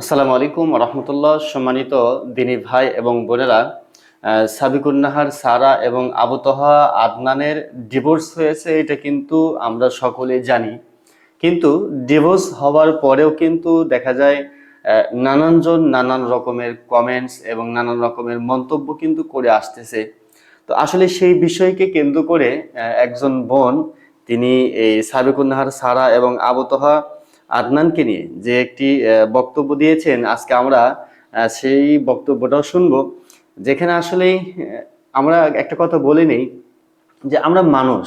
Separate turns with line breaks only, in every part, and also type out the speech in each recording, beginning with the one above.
আসসালামু আলাইকুম রহমতুল্লাহ। সম্মানিত দিনী ভাই এবং বোনেরা সাবিকুন্নাহার সারা এবং আবুতহা আদনানের ডিভোর্স হয়েছে, এটা কিন্তু আমরা সকলে জানি। কিন্তু ডিভোর্স হওয়ার পরেও কিন্তু দেখা যায় নানানজন নানান রকমের কমেন্টস এবং নানান রকমের মন্তব্য কিন্তু করে আসতেছে। তো আসলে সেই বিষয়কে কেন্দ্র করে একজন বোন, তিনি এই সাবিকুন্নাহার সারা এবং আবুতহা আদনানকে নিয়ে যে একটি বক্তব্য দিয়েছেন, আজকে আমরা সেই বক্তব্যটাও শুনব। যেখানে আসলে আমরা একটা কথা বলে নেই যে আমরা মানুষ।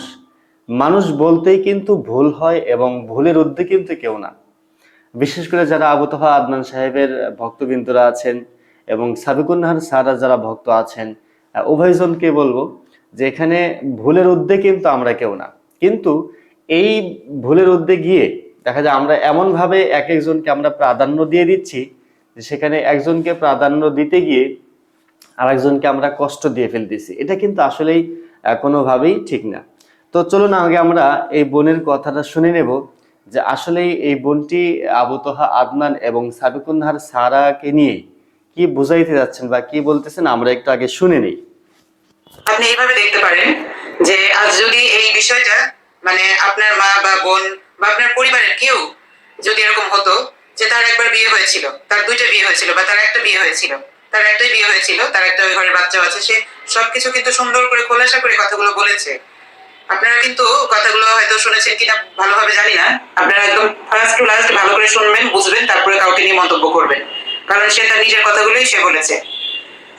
মানুষ বলতেই কিন্তু ভুল হয় এবং ভুলের ঊর্ধ্বে কিন্তু কেউ না। বিশেষ করে যারা আবুতহা আদনান সাহেবের ভক্তবৃন্দরা আছেন এবং সাবিকুন্নাহার সারা যারা ভক্ত আছেন উভয়জনকে বলব যে এখানে ভুলের ঊর্ধ্বে কিন্তু আমরা কেউ না। কিন্তু এই ভুলের ঊর্ধ্বে গিয়ে দেখা যায় আমরা এমনভাবে এক একজনকে আমরা প্রাধান্য দিয়ে দিচ্ছি যে সেখানে একজনকে প্রাধান্য দিতে গিয়ে আরেকজনকে আমরা কষ্ট দিয়ে ফেলতেছি এটা কিন্তু আসলেই কোনোভাবেই ঠিক না। তো চলুন আগে আমরা এই বোনের কথাটা শুনে নেব যে আসলে এই বোনটি আবুতহা আদনান এবং সাবিকুন্নাহার সারাকে নিয়ে কি বুঝাইতে যাচ্ছেন বা কি বলতেছেন আমরা একটু আগে শুনে নিই।
আপনি এইভাবে দেখতে পারেন যে আজ যদি এই বিষয়টা মানে আপনার মা বা বোন বা আপনার পরিবারের কেউ যদি এরকম হতো যে তার একবার বিয়ে হয়েছিল, তার দুইটা বিয়ে হয়েছিল বা তার একটা বিয়ে হয়েছিল, তার একটাই বিয়ে হয়েছিল, তার একটা ওই ঘরের বাচ্চা আছে, সে সবকিছু কিন্তু সুন্দর করে, খোলাসা করে কথাগুলো বলেছে। আপনারা কিন্তু কথাগুলো হয়তো শুনেছেন কিনা ভালোভাবে জানি না। আপনারা একদম ফার্স্ট টু লাস্ট ভালো করে শুনবেন, বুঝবেন, তারপরে কাউকে নিয়ে মন্তব্য করবেন। কারণ সে তার নিজের কথাগুলোই সে বলেছে।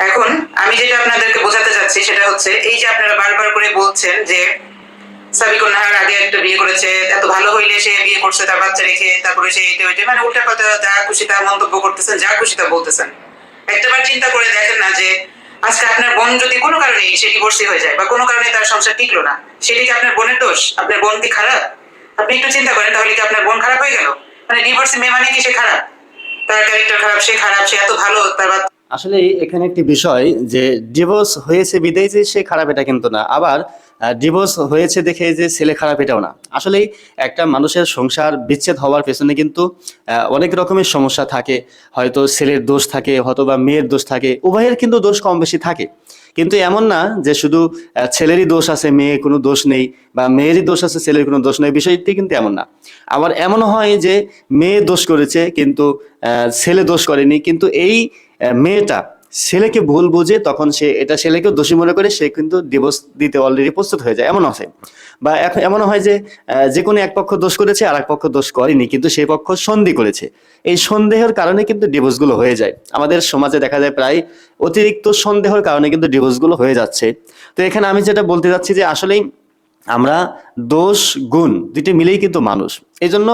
এখন আমি যেটা আপনাদেরকে বোঝাতে চাচ্ছি সেটা হচ্ছে, এই যে আপনারা বারবার করে বলছেন যে আগে একটা বিয়ে করেছে, এত ভালো হইলে সে বিয়ে করছে তার বাচ্চা রেখে, তারপরে সে এটা মানে উল্টা যা খুশি তা মন্তব্য করতেছেন, যা খুশি তা বলতেছেন। একটাবার চিন্তা করে দেখেন না যে, আজকে আপনার বোন যদি কোনো কারণে সে ডিভোর্সি হয়ে যায় বা কোনো কারণে তার সংসার টিকলো না সেটা কি আপনার বোনের দোষ? আপনার বোন কি খারাপ? আপনি একটু চিন্তা করেন, তাহলে কি আপনার বোন খারাপ হয়ে গেল? মানে ডিভোর্সি মেয়ে মানে কি সে খারাপ? তার ক্যারেক্টার খারাপ, সে খারাপ, সে এত ভালো, তার
আসলে এখানে একটি বিষয় যে ডিভোর্স হয়েছে বিদেয় যে সে খারাপ এটা কিন্তু না। আবার ডিভোর্স হয়েছে দেখে যে ছেলে খারাপ এটাও না। আসলে একটা মানুষের সংসার বিচ্ছেদ হওয়ার পেছনে কিন্তু অনেক রকমের সমস্যা থাকে। হয়তো ছেলের দোষ থাকে হয়তো বা মেয়ের দোষ থাকে, উভয়ের কিন্তু দোষ কম বেশি থাকে। কিন্তু এমন না যে শুধু ছেলেরই দোষ আছে, মেয়ে কোনো দোষ নেই বা মেয়েরই দোষ আছে, ছেলের কোনো দোষ নেই, বিষয়টি কিন্তু এমন না। আবার এমন হয় যে মেয়ে দোষ করেছে কিন্তু ছেলে দোষ করেনি, কিন্তু এই মেয়েটা ছেলেকে ভুল বুঝে তখন সে এটা ছেলেকে দোষী মনে করে, সে কিন্তু ডিভোর্স দিতে অলরেডি প্রস্তুত হয়ে যায়। এমন আছে বা এখন এমন হয় যে যে কোনো এক পক্ষ দোষ করেছে আর এক পক্ষ দোষ করেনি, কিন্তু সেই পক্ষ সন্ধি করেছে। এই সন্দেহের কারণে কিন্তু ডিভোর্সগুলো হয়ে যায়। আমাদের সমাজে দেখা যায় প্রায় অতিরিক্ত সন্দেহের কারণে কিন্তু ডিভোর্সগুলো হয়ে যাচ্ছে। তো এখানে আমি যেটা বলতে যাচ্ছি যে আসলেই আমরা দোষ, গুণ দুটি মিলেই কিন্তু মানুষ। এই জন্য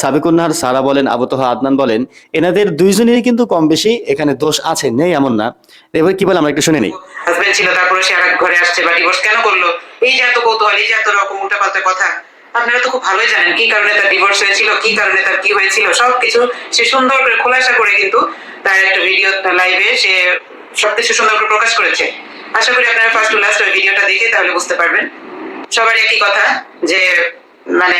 সাবিকুন্নাহার সারা বলেন, আবতহা আদনান বলেন, এনাদের দুইজনেরই কিন্তু কম বেশি এখানে দোষ আছে, নেই এমন না। এবার কি বলে আমরা একটু শুনে নিই?
হাজবেন্ড ছিল, তারপরে সে আরেক ঘরে আসছে, বা ডিভোর্স কেন করল? এই যে এত কৌতূহল, এই যে এত রকম উল্টাপাল্টা কথা, আপনারা তো খুব ভালোই জানেন কি কারণে তার ডিভোর্স হয়েছিল, কি কারণে তার কি হয়েছিল, সবকিছু সে সুন্দর করে খোলাসা করে কিন্তু তার একটা ভিডিও লাইভে সে সবকিছু সুন্দর করে প্রকাশ করেছে। আশা করি আপনারা ফার্স্ট টু লাস্ট ভিডিওটা দেখে তাহলে বুঝতে পারবেন। সবার একই কথা, যে মানে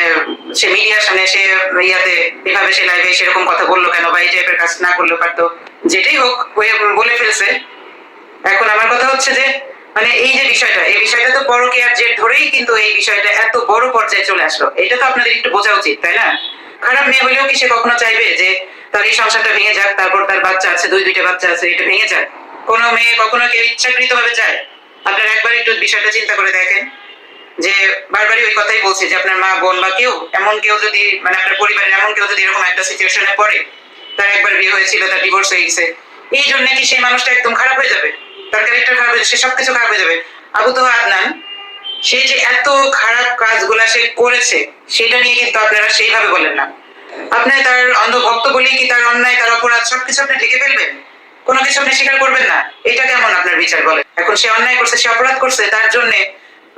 সে মিডিয়ার সামনে, সে ইয়াতে এভাবে সে লাইভে সেরকম কথা বলল কেন বা এই টাইপের কাজ না করলেও পারতো। যেটাই হোক হয়ে বলে ফেলছে। এখন আমার কথা হচ্ছে যে মানে এই যে বিষয়টা, এই বিষয়টা তো বড় কেয়ার জেট ধরেই কিন্তু এই বিষয়টা এত বড় পর্যায়ে চলে আসলো। এটা তো আপনাদের একটু বোঝা উচিত, তাই না? খারাপ মেয়ে হলেও কি সে কখনো চাইবে যে, তার এই সংসারটা ভেঙে যাক, তারপর তার বাচ্চা আছে, দুই দুইটা বাচ্চা আছে, এটা ভেঙে যাক? কোনো মেয়ে কখনো কেউ ইচ্ছাকৃত ভাবে চায়? আপনারা একবার একটু বিষয়টা চিন্তা করে দেখেন। যে বারবারই ওই কথাই বলছে যে আপনার মা, বোন বা কেউ, এমন কেউ যদি মানে আপনার পরিবারের এমন কেউ যদি এরকম একটা সিচুয়েশনে পড়ে, তার একবার বিয়ে হয়েছিল, তার ডিভোর্স হয়ে গেছে, এই জন্য কি সেই মানুষটা একদম খারাপ হয়ে যাবে? তার ক্যারেক্টার খারাপ হয়ে যাবে, সে সবকিছু খারাপ হয়ে যাবে। আবু তো আদনান, সে যে এত খারাপ কাজগুলা সে করেছে, সেটা নিয়ে কিন্তু আপনারা সেইভাবে বলেন না। আপনি তার অন্ধভক্ত বলেই কি তার অন্যায়, তার অপরাধ সবকিছু আপনি ঢেকে ফেলবেন? কোনো কিছু আপনি স্বীকার করবেন না? এটা কেমন আপনার বিচার বলেন? এখন সে অন্যায় করছে, সে অপরাধ করছে, তার জন্য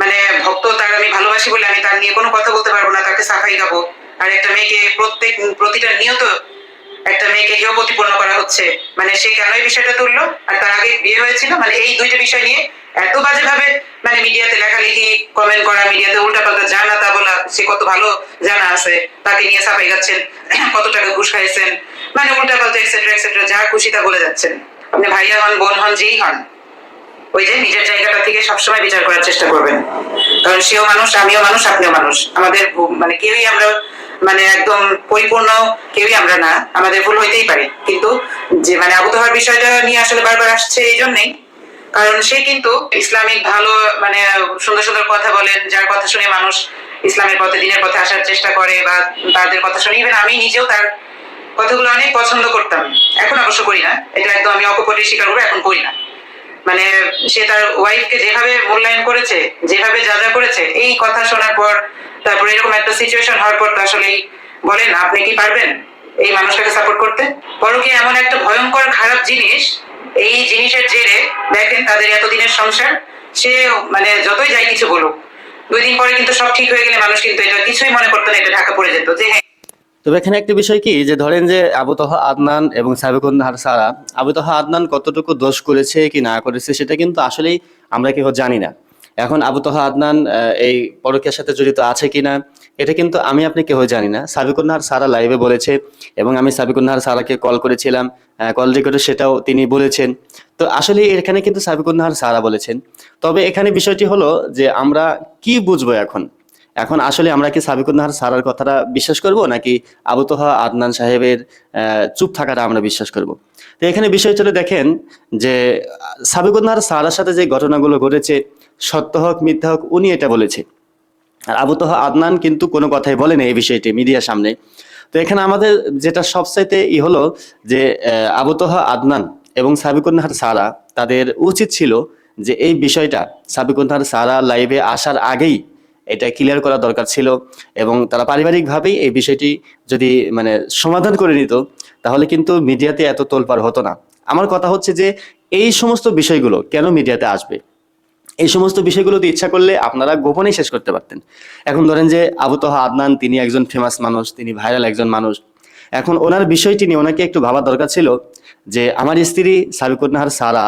মানে ভক্ত তার আমি ভালোবাসি বলে আমি তার নিয়ে কোনো কথা বলতে পারব না, তাকে সাফাই গাবো আর একটা মেয়েকে প্রত্যেক, প্রতিটা নিয়ত একটা মেয়েকে হেয় প্রতিপন্ন করা হচ্ছে। মানে সে কেন এই বিষয়টা তুললো? আর তার আগে বিয়ে হয়েছিল? মানে এই দুইটা বিষয় নিয়ে এত বাজে ভাবে মানে মিডিয়াতে লেখালেখি কমেন্ট করা, মিডিয়াতে উল্টা পাল্টা জানা, তা বলা, সে কত ভালো জানা আছে, তাকে নিয়ে সাফাই গাচ্ছেন কত টাকা ঘুষ খাইছেন মানে উল্টা পাল্টা এক্সেট্রা এক্সেট্রা যা খুশি তা বলে যাচ্ছেন। আপনি ভাইয়া হন, বোন হন, যেই হন। ওই যে নিজের জায়গাটা থেকে সবসময় বিচার করার চেষ্টা করবেন। কারণ সেও মানুষ, আমিও মানুষ, আপনিও মানুষ। আমাদের মানে কেউই আমরা মানে একদম পরিপূর্ণ কেউই আমরা না। আমাদের ভুল হইতেই পারে। কিন্তু যে মানে আবহাওয়ার বিষয়টা নিয়ে আসলে বারবার আসছে এই জন্যই। কারণ সে কিন্তু ইসলামিক ভালো মানে সুন্দর সুন্দর কথা বলেন, যার কথা শুনে মানুষ ইসলামের পথে, দিনের পথে আসার চেষ্টা করে বা তাদের কথা শুনে। ইভেন আমি নিজেও তার কথাগুলো অনেক পছন্দ করতাম। এখন অবশ্য করি না। এটা একদম আমি অকপটে স্বীকার করব, এখন করি না। মানে সে তার ওয়াইফকে যেভাবে মূল্যায়ন করেছে, যেভাবে যা যা করেছে, এই কথা শোনার পর, তারপর এরকম একটা সিচুয়েশন হওয়ার পর তো আসলেই বলেন, আপনি কি পারবেন এই মানুষটাকে সাপোর্ট করতে? পরকে এমন একটা ভয়ঙ্কর, খারাপ জিনিস, এই জিনিসের জেরে, দেখেন তাদের এতদিনের সংসার, সে মানে যতই যাই কিছু বলুক, দুই দিন পরে কিন্তু সব ঠিক হয়ে গেলে মানুষ কিন্তু এটা কিছুই মনে করতো না, এটা ঢাকা পড়ে যেত। যে হ্যাঁ
তবে এখানে একটা বিষয় কি? যে ধরেন যে আবু তহা আদনান এবং সাবিকুন্নাহার সারা আবু তহা আদনান কতটুকু দোষ করেছে কি না করেছে সেটা কিন্তু আসলেই আমরা কেউ জানি না। এখন আবু তহা আদনান এই পরকের সাথে জড়িত আছে কিনা, এটা কিন্তু আমি আপনি কেউ জানি না। সাবিকুন্নাহার সারা লাইভে বলেছে এবং আমি সাবিকুন্নাহার সারাকে কল করেছিলাম কল রেকর্ডে সেটাও তিনি বলেছেন। তো আসলে এখানে কিন্তু সাবিকুন্নাহার সারা বলেছেন। তবে এখানে বিষয়টি হলো যে আমরা কি বুঝব এখন? এখন আসলে আমরা কি সাবিকুন্নাহার সারার কথাটা বিশ্বাস করব নাকি আবু তোহা আদনান সাহেবের চুপ থাকাটা আমরা বিশ্বাস করব? তো এখানে বিষয় চলে দেখেন যে সাবিকুন্নাহার সারার সাথে যে ঘটনাগুলো ঘটেছে সত্য হোক মিথ্যা হোক উনি এটা বলেছে। আর আবু তোহা আদনান কিন্তু কোনো কথাই বলেন এই বিষয়টি মিডিয়ার সামনে। তো এখানে আমাদের যেটা সবচাইতে ই হলো যে আহ, আবু তোহা আদনান এবং সাবিকুন্নাহার সারা তাদের উচিত ছিল যে এই বিষয়টা সাবিকুন্নাহার সারা লাইভে আসার আগেই এটা ক্লিয়ার করা দরকার ছিল এবং তারা পারিবারিকভাবেই এই বিষয়টি যদি মানে সমাধান করে নিত, তাহলে কিন্তু মিডিয়াতে এত তোলপাড় হতো না। আমার কথা হচ্ছে যে এই সমস্ত বিষয়গুলো কেন মিডিয়াতে আসবে? এই সমস্ত বিষয়গুলোতে ইচ্ছা করলে আপনারা গোপনেই শেষ করতে পারতেন। এখন ধরেন যে আবু তোহা আদনান তিনি একজন ফেমাস মানুষ, তিনি ভাইরাল একজন মানুষ। এখন ওনার বিষয়টি নিয়ে ওনাকে একটু ভাবার দরকার ছিল যে আমার স্ত্রী সাবিকুন্নাহার সারা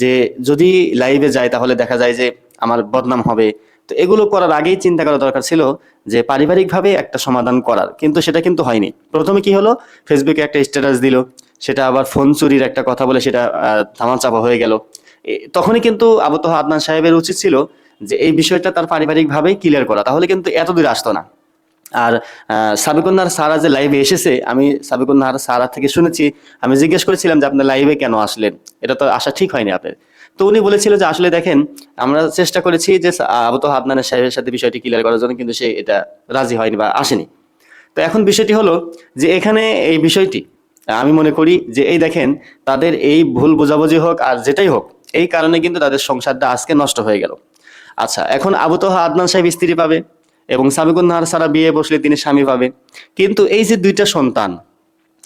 যে যদি লাইভে যায় তাহলে দেখা যায় যে আমার বদনাম হবে তো এগুলো করার আগেই চিন্তা করা দরকার ছিল যে পারিবারিকভাবে একটা সমাধান করার। কিন্তু সেটা কিন্তু হয়নি। প্রথমে কি হলো? ফেসবুকে একটা স্ট্যাটাস দিল। সেটা আবার ফোন চুরির একটা কথা বলে সেটা ধামাচাপা হয়ে গেল। তখনই কিন্তু আবু তোহা আদনান সাহেবের উচিত ছিল যে এই বিষয়টা তার পারিবারিকভাবেই ক্লিয়ার করা। তাহলে কিন্তু এত দূর আসতো না। আর আহ, সাবিকুন্নার সারা যে লাইভে এসেছে আমি সাবিকুন্নার সারা থেকে শুনেছি। আমি জিজ্ঞেস করেছিলাম যে আপনার লাইভে কেন আসলেন? এটা তো আসা ঠিক হয়নি আপনার। তো উনি বলেছিল যে আসলে দেখেন, আমরা চেষ্টা করেছি যে আবু তোহা আদনানের সাহেবের সাথে বিষয়টি ক্লিয়ার করার জন্য, কিন্তু সে এটা রাজি হয়নি বা আসেনি। তো এখন বিষয়টি হলো যে এখানে এই বিষয়টি, আমি মনে করি যে এই দেখেন, তাদের এই ভুল বোঝাবুঝি হোক আর যেটাই হোক, এই কারণে কিন্তু তাদের সংসারটা আজকে নষ্ট হয়ে গেল। আচ্ছা এখন আবু তোহা আদনান সাহেব স্ত্রী পাবে এবং সাবিকুন নাহার সারা বিয়ে বসলে তিনি স্বামী পাবে। কিন্তু এই যে দুইটা সন্তান,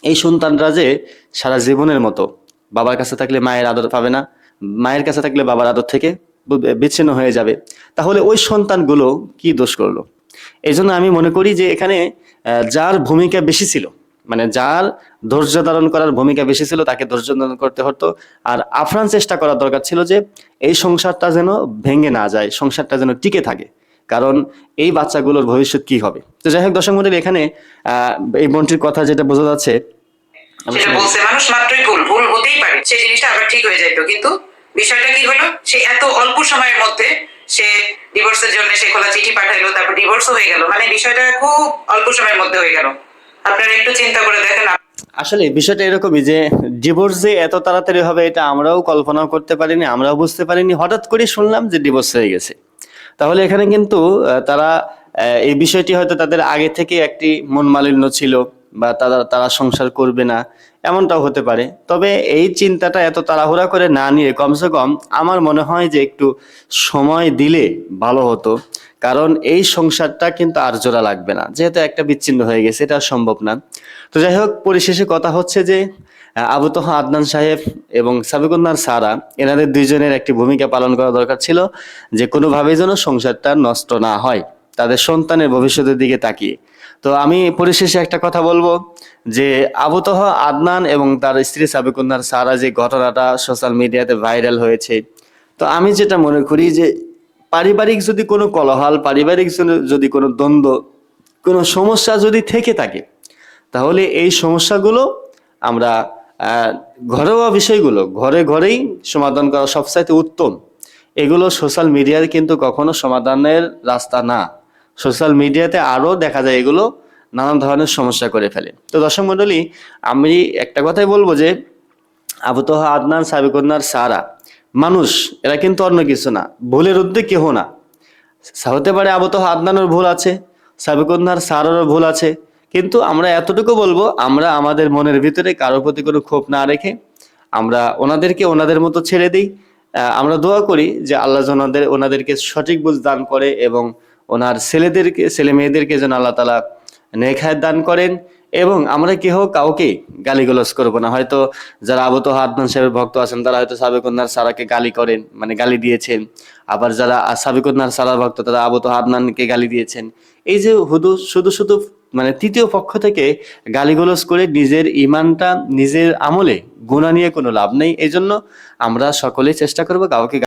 এই সন্তানরা যে সারা জীবনের মতো বাবার কাছে থাকলে মায়ের আদর পাবে না মায়ের কাছে থাকলে বাবার আদর থেকে বিচ্ছিন্ন হয়ে যাবে। তাহলে ওই সন্তানগুলো কি দোষ করল? এই জন্য আমি মনে করি যে এখানে যার ভূমিকা বেশি ছিল মানে যার ধৈর্য ধারণ করার ভূমিকা বেশি ছিল, তাকে ধৈর্য ধারণ করতে হতো। আর আফরান চেষ্টা করার দরকার ছিল যে এই সংসারটা যেন ভেঙে না যায়, সংসারটা যেন টিকে থাকে। কারণ এই বাচ্চাগুলোর ভবিষ্যৎ কি হবে? তো যাই হোক, দর্শক মন্ডলী, এখানে এই বোনটির কথা যেটা বোঝা যাচ্ছে
সেটা বলছে মানুষ মাত্রই ভুল ভুল হতেই পারে। সেই জিনিসটা আবার ঠিক হয়ে যাইতো। কিন্তু বিষয়টা কি হলো? সে এত অল্প সময়ের মধ্যে সে ডিভোর্সের জন্য সে খোলা চিঠি পাঠাইলো তারপর ডিভোর্সও হয়ে গেল। মানে বিষয়টা খুব অল্প সময়ের মধ্যে হয়ে গেল। আপনারা একটু চিন্তা করে দেখেন।
আসলে বিষয়টা এরকমই যে ডিভোর্স যে এত তাড়াতাড়ি হবে এটা আমরাও কল্পনাও করতে পারিনি আমরাও বুঝতে পারিনি। হঠাৎ করে শুনলাম যে ডিভোর্স হয়ে গেছে। তাহলে এখানে কিন্তু আহ, তারা আহ, এই বিষয়টি হয়তো তাদের আগে থেকে একটি মন মালিন্য ছিল। বা তারা তারা সংসার করবে না এমনটাও হতে পারে। তবে এই চিন্তাটা এত তাড়াহুড়া করে না নিয়ে কমসে কম আমার মনে হয় যে একটু সময় দিলে ভালো হতো। কারণ এই সংসারটা কিন্তু আর জোড়া লাগবে না। যেহেতু একটা বিচ্ছিন্ন হয়ে গেছে এটা সম্ভব না। তো যাই হোক পরিশেষে কথা হচ্ছে যে আহ, আবু তোহা আদনান সাহেব এবং সাবিকুন্নার সারা এনাদের দুইজনের একটি ভূমিকা পালন করা দরকার ছিল যে কোনোভাবেই যেন সংসারটা নষ্ট না হয় তাদের সন্তানের ভবিষ্যতের দিকে তাকিয়ে। তো আমি পরিশেষে একটা কথা বলব যে আবু তোহা আদনান এবং তার স্ত্রী সাবিকুন্নার সারা যে ঘটনাটা সোশ্যাল মিডিয়াতে ভাইরাল হয়েছে। তো আমি যেটা মনে করি যে পারিবারিক যদি কোনো কলহাল, পারিবারিক যদি- যদি কোনো দ্বন্দ্ব, কোনো সমস্যা যদি থেকে থাকে, তাহলে এই সমস্যাগুলো আমরা ঘরোয়া বিষয়গুলো, ঘরে ঘরেই সমাধান করা সবচাইতে উত্তম। এগুলো সোশ্যাল মিডিয়ার কিন্তু কখনো সমাধানের রাস্তা না। সোশ্যাল মিডিয়াতে আরও দেখা যায় এগুলো নানান ধরনের সমস্যা করে ফেলে। তো দর্শক মণ্ডলী, আমি একটা কথাই বলব যে আবুতোহা আদনান, সাবিকুন্নার সারা, মানুষ, এরা কিন্তু অন্য কিছু না, ভুলের উদ্যোগ কেহ না। হতে পারে আবুতোহা আদনানের ভুল আছে, সাবিকুন্নার সারারও ভুল আছে, কিন্তু আমরা এতটুকু বলব, আমরা আমাদের মনের ভিতরে কারোর প্রতি কোনো ক্ষোভ না রেখে, আমরা ওনাদেরকে ওনাদের মতো ছেড়ে দিই। আমরা দোয়া করি যে আল্লাহ ওনাদের ওনাদেরকে সঠিক বুঝ দান করে এবং ওনার ছেলেদেরকে, ছেলে মেয়েদেরকে যেন আল্লাহ তালা নেখায় দান করেন এবং আমরা কেহ কাউকে গালিগালাজ করব না। হয়তো যারা আবত আদনান সাহেবের ভক্ত আছেন, তারা হয়তো সাবেকুন্নার সারাকে গালি করেন মানে গালি দিয়েছেন। আবার যারা সাবেকুন্নার সারার ভক্ত, তারা আবত আদনানকে গালি দিয়েছেন। এই যে হুদু, শুধু শুধু মানে তৃতীয় পক্ষ থেকে গালিগালাজ করে নিজের ইমানটা নিজের আমলে গুণা নিয়ে কোনো লাভ নেই। এই জন্য আমরা সকলেই চেষ্টা করব কাউকে